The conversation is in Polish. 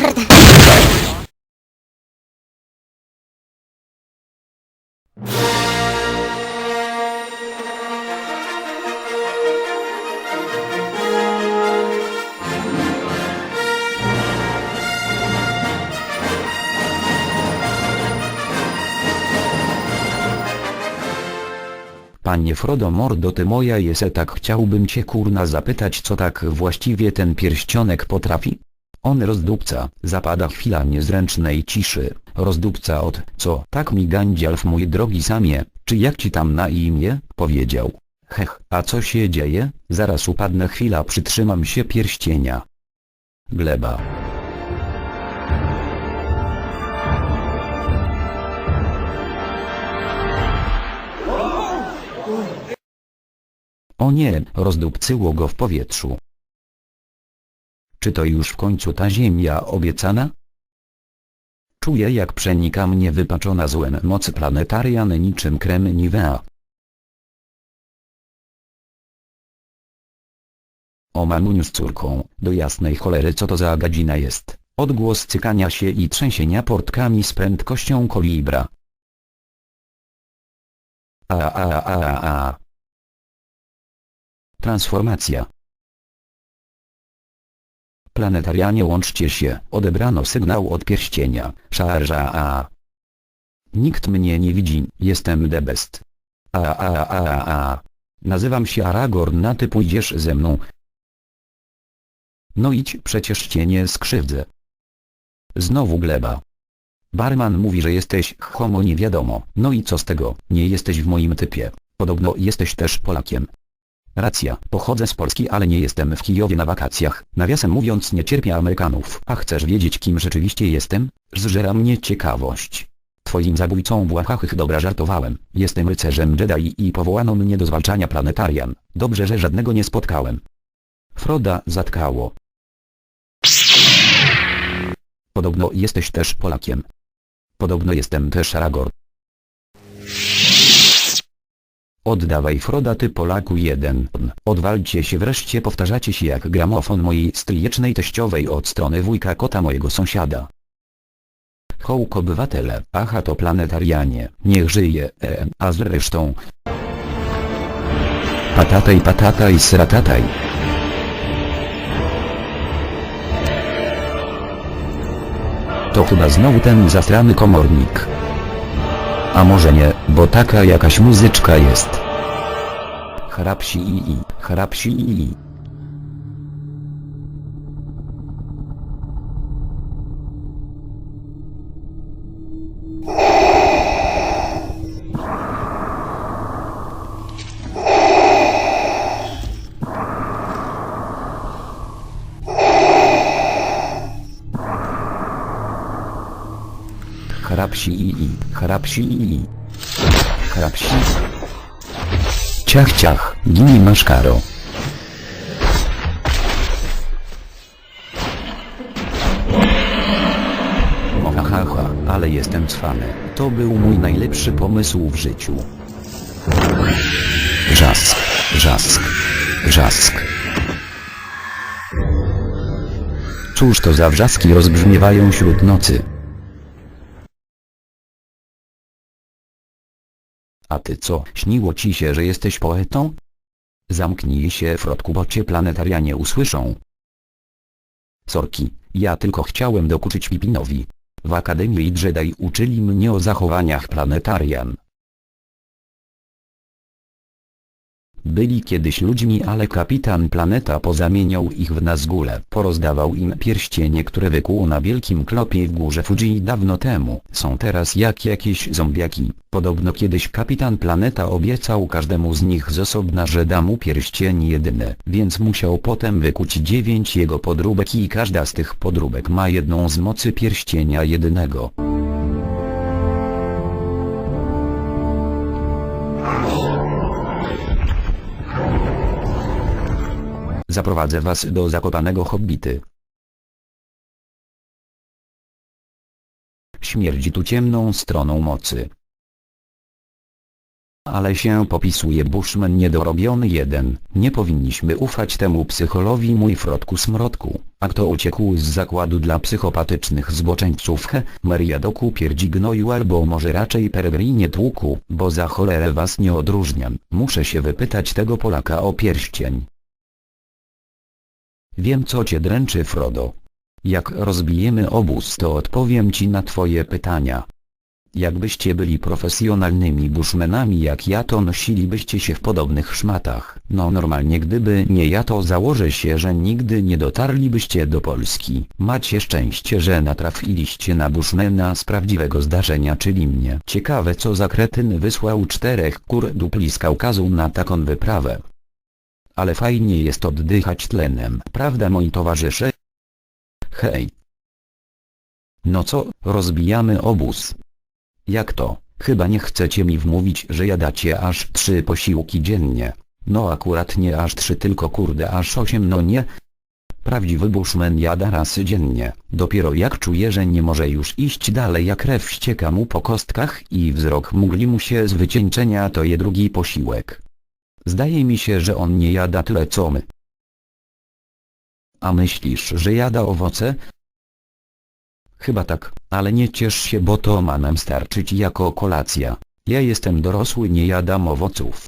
mordę! Panie Frodo mordo ty moja jest tak chciałbym cię kurna zapytać co tak właściwie ten pierścionek potrafi? On rozdupca, zapada chwila niezręcznej ciszy, rozdupca od, co tak mi Gandzialf mój drogi samie, czy jak ci tam na imię, powiedział. Hech, a co się dzieje? Zaraz upadnę chwila przytrzymam się pierścienia. Gleba. O nie, rozdupcyło go w powietrzu. Czy to już w końcu ta ziemia obiecana? Czuję jak przenika mnie wypaczona złem moc planetarian niczym krem Nivea. O mamuniu z córką, do jasnej cholery co to za gadzina jest, odgłos cykania się i trzęsienia portkami z prędkością kolibra. A a a a. Transformacja. Planetarianie łączcie się, odebrano sygnał od pierścienia, szarża a. Nikt mnie nie widzi, jestem the best. A a a a a. Nazywam się Aragorn, na ty pójdziesz ze mną. No idź, przecież cię nie skrzywdzę. Znowu gleba. Barman mówi, że jesteś homo nie wiadomo, no i co z tego, nie jesteś w moim typie. Podobno jesteś też Polakiem. Racja, pochodzę z Polski, ale nie jestem w Kijowie na wakacjach. Nawiasem mówiąc nie cierpię Amerykanów. A chcesz wiedzieć kim rzeczywiście jestem? Zżera mnie ciekawość. Twoim zabójcą błahachych dobra żartowałem. Jestem rycerzem Jedi i powołano mnie do zwalczania planetarian. Dobrze, że żadnego nie spotkałem. Froda zatkało. Podobno jesteś też Polakiem. Podobno jestem też Aragorn. Oddawaj Froda ty Polaku jeden. Odwalcie się wreszcie powtarzacie się jak gramofon mojej stryjecznej teściowej od strony wujka kota mojego sąsiada. Hołk obywatele, aha to planetarianie, niech żyje, e, a zresztą... Patataj patataj sratataj. To chyba znowu ten zastrany komornik. A może nie, bo taka jakaś muzyczka jest. Hrapsi i i, hrapsi i i. Hrapsi i i, hrapsi i i. Hrapsi. Ciach ciach, gini maszkaro. Ha ha ha, ale jestem cwany. To był mój najlepszy pomysł w życiu. Rzask, rzask, rzask. Cóż to za wrzaski rozbrzmiewają wśród nocy? A ty co, śniło ci się, że jesteś poetą? Zamknij się Frotku, bo cię planetarianie usłyszą. Sorki, ja tylko chciałem dokuczyć Pipinowi. W Akademii Jedi uczyli mnie o zachowaniach planetarian. Byli kiedyś ludźmi, ale kapitan planeta pozamieniał ich w Nazgule. Porozdawał im pierścienie, które wykuł na wielkim klopie w górze Fuji dawno temu. Są teraz jak jakieś zombiaki. Podobno kiedyś kapitan planeta obiecał każdemu z nich z osobna, że da mu pierścień jedyny, więc musiał potem wykuć dziewięć jego podróbek i każda z tych podróbek ma jedną z mocy pierścienia jedynego. Zaprowadzę was do zakopanego hobbity. Śmierdzi tu ciemną stroną mocy. Ale się popisuje Bushman niedorobiony jeden. Nie powinniśmy ufać temu psycholowi mój frotku smrodku. A kto uciekł z zakładu dla psychopatycznych zboczeńców he, Meriadoku pierdzi gnoju albo może raczej peregrinie tłuku, bo za cholerę was nie odróżniam. Muszę się wypytać tego Polaka o pierścień. Wiem co cię dręczy Frodo. Jak rozbijemy obóz to odpowiem ci na twoje pytania. Jakbyście byli profesjonalnymi bushmenami jak ja to nosilibyście się w podobnych szmatach. No normalnie gdyby nie ja to założę się że nigdy nie dotarlibyście do Polski. Macie szczęście że natrafiliście na bushmena z prawdziwego zdarzenia czyli mnie. Ciekawe co za kretyn wysłał czterech kur dupli z Kaukazu na taką wyprawę. Ale fajnie jest oddychać tlenem, prawda moi towarzysze? Hej. No co, rozbijamy obóz. Jak to? Chyba nie chcecie mi wmówić, że jadacie aż trzy posiłki dziennie. No akurat nie aż trzy tylko kurde aż osiem no nie. Prawdziwy bushman jada raz dziennie. Dopiero jak czuje, że nie może już iść dalej jak krew ścieka mu po kostkach i wzrok mgli mu się z wycieńczenia to je drugi posiłek. Zdaje mi się, że on nie jada tyle co my. A myślisz, że jada owoce? Chyba tak, ale nie ciesz się bo to ma nam starczyć jako kolacja. Ja jestem dorosły nie jadam owoców.